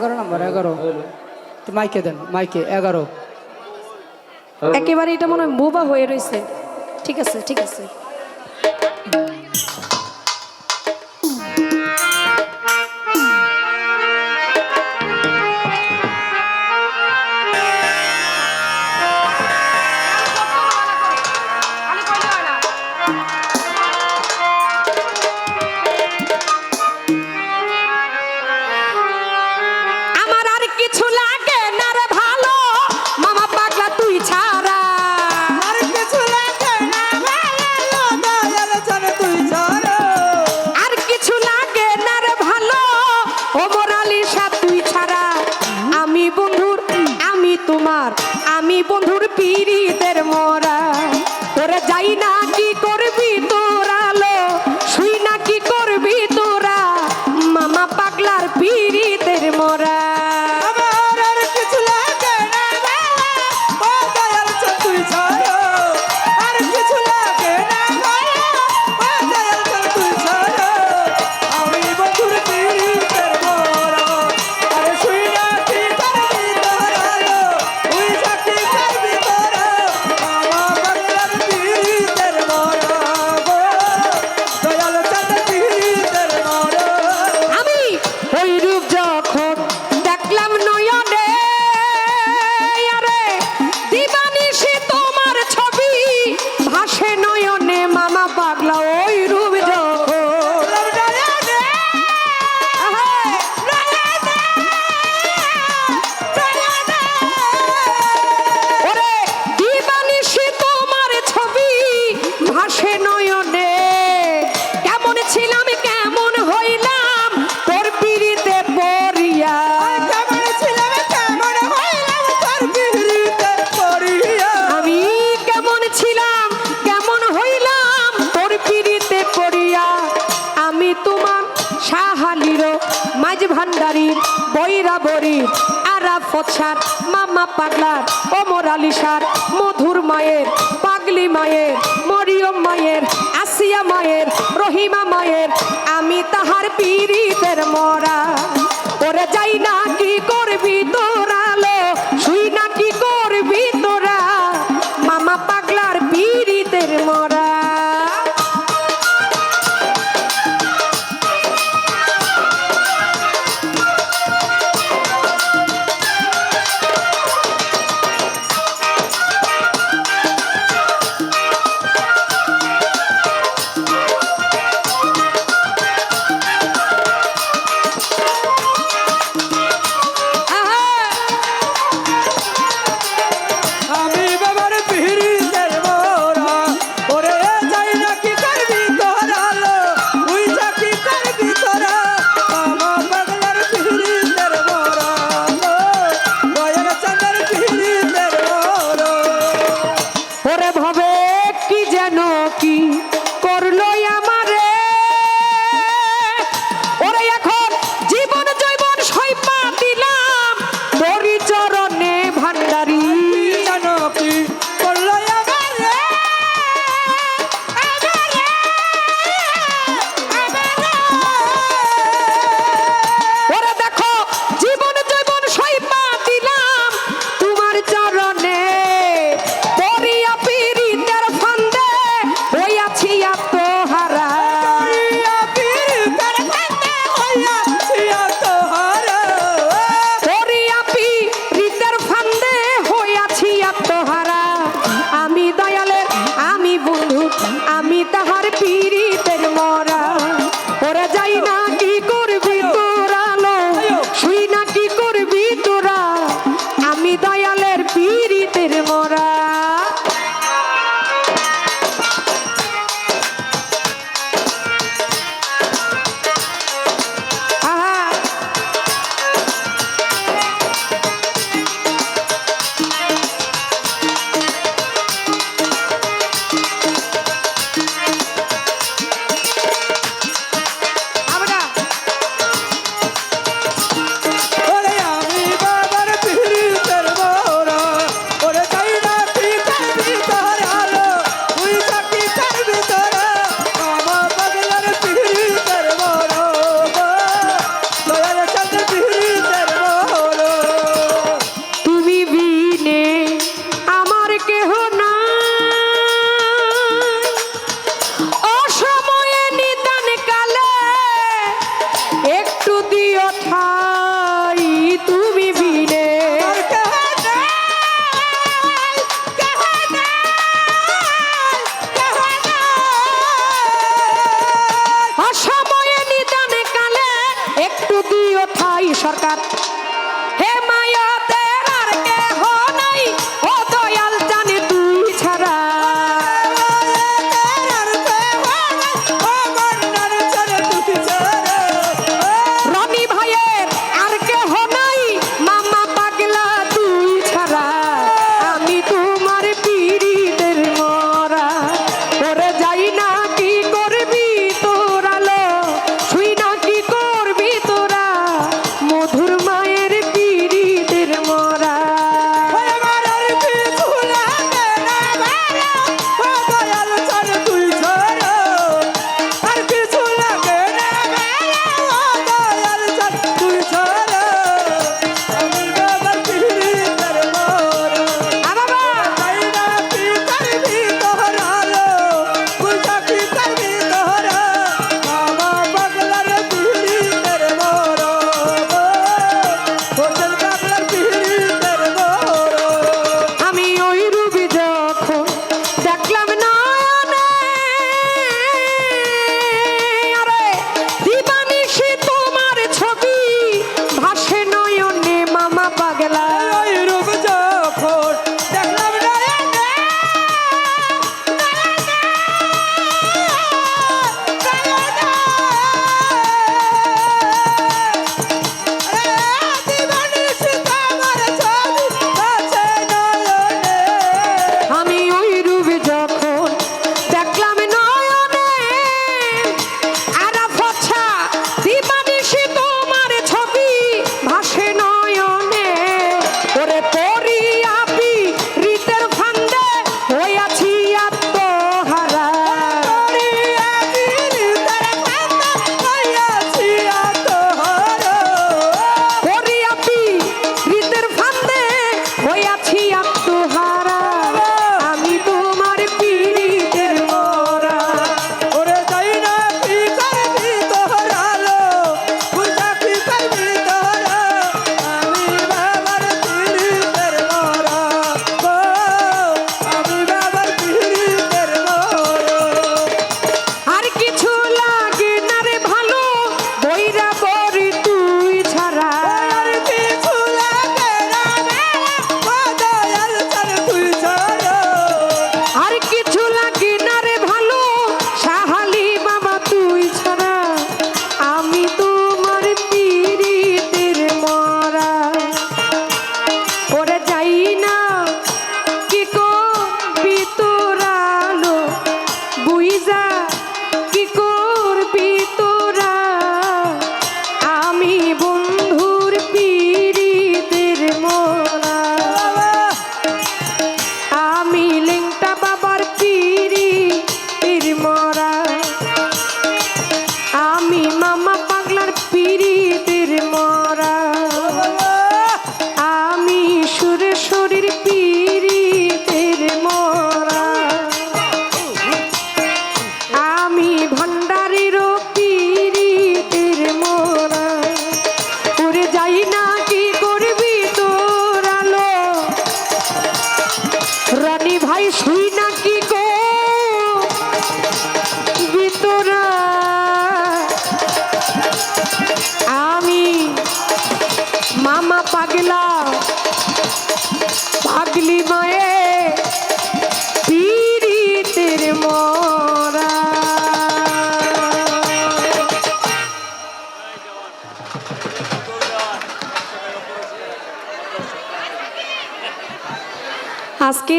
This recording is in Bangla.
এগারো নাম্বার এগারো। মাইকে দেন মাইকে এগারো। একেবারে এটা মনে হয় বোবা হয়ে রয়েছে ঠিক আছে ঠিক আছে। আমি বন্ধুর পিড়িদের মরা। তোরা যাই না ভান্ডারি বৈরা বৈরাবরীর আরা সার, মামা পাগলার অমর আলিসার মধুর মায়ের, পাগলি মায়ের, মরিয়ম মায়ের, আসিয়া মায়ের, রহিমা মায়ের, আমি তাহার পীড়িতের মরা। ওরে যাই না, কি করবি তোরা? আজকে